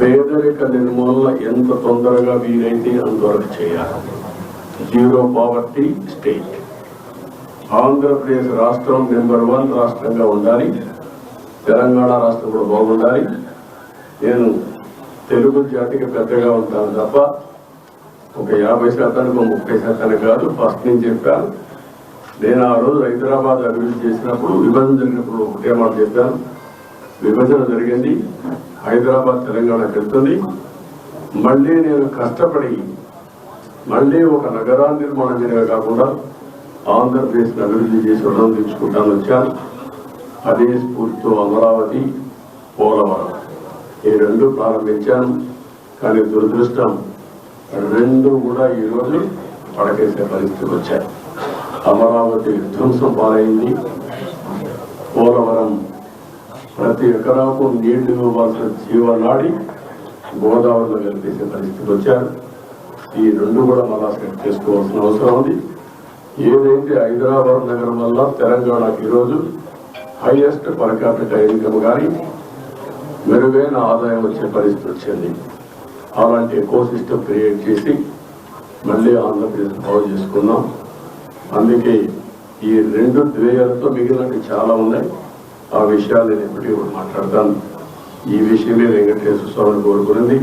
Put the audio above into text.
పేదరిక నిర్మూలన ఎంత తొందరగా వీలైతే అంతవరకు చేయాలి. Zero poverty state. ఆంధ్రప్రదేశ్ రాష్ట్రం నెంబర్ వన్ రాష్ట్రంగా ఉండాలి. తెలంగాణ రాష్ట్రం కూడా బాగుండాలి. నేను తెలుగు జాతికి పెద్దగా ఉంటాను తప్ప ఒక యాభై శాతానికి ఒక ముప్పై శాతానికి కాదు ఫస్ట్ నేను చెప్పాను. నేను ఆ రోజు హైదరాబాద్ అభివృద్ధి చేసినప్పుడు విభజన జరిగినప్పుడు ఒకటే మాట చెప్పాను. విభజన జరిగింది. హైదరాబాద్ తెలంగాణకు వెళ్తుంది. మళ్ళీ నేను కష్టపడి మళ్ళీ ఒక నగరా నిర్మాణం మీదుగా కాకుండా ఆంధ్రప్రదేశ్ అభివృద్ధి చేసి రుణం తెచ్చుకుంటాను వచ్చాను. అదే స్ఫూర్తితో అమరావతి పోలవరం. ఈ రెండు ప్రారంభించాను. కానీ దురదృష్టం రెండు కూడా ఈరోజు పడకేసే పరిస్థితులు వచ్చాయి. అమరావతి విధ్వంసం పాలైంది. ప్రతి ఎకరాకు నీళ్ళు ఇవ్వాల్సిన జీవనాడి గోదావరిలో కనిపించే పరిస్థితికి వచ్చారు. ఈ రెండు కూడా మళ్ళా సెట్ చేసుకోవాల్సిన అవసరం ఉంది. ఏదైతే హైదరాబాద్ నగరం వల్ల తెలంగాణకు ఈరోజు హైయెస్ట్ పర్ క్యాపిటల్ ఇన్కమ్ కానీ మెరుగైన ఆదాయం వచ్చే పరిస్థితి వచ్చింది. అలాంటి ఎకో సిస్టమ్ క్రియేట్ చేసి మళ్ళీ ఆంధ్రప్రదేశ్ బాగు చేసుకున్నాం. అందుకే ఈ రెండు ద్వేయాలతో మిగిలినవి చాలా ఉన్నాయి. ఆ విషయాలు నేను ఇప్పటికీ మాట్లాడతాను. ఈ విషయమే వెంకటేశ్వర స్వామిని కోరుకున్నది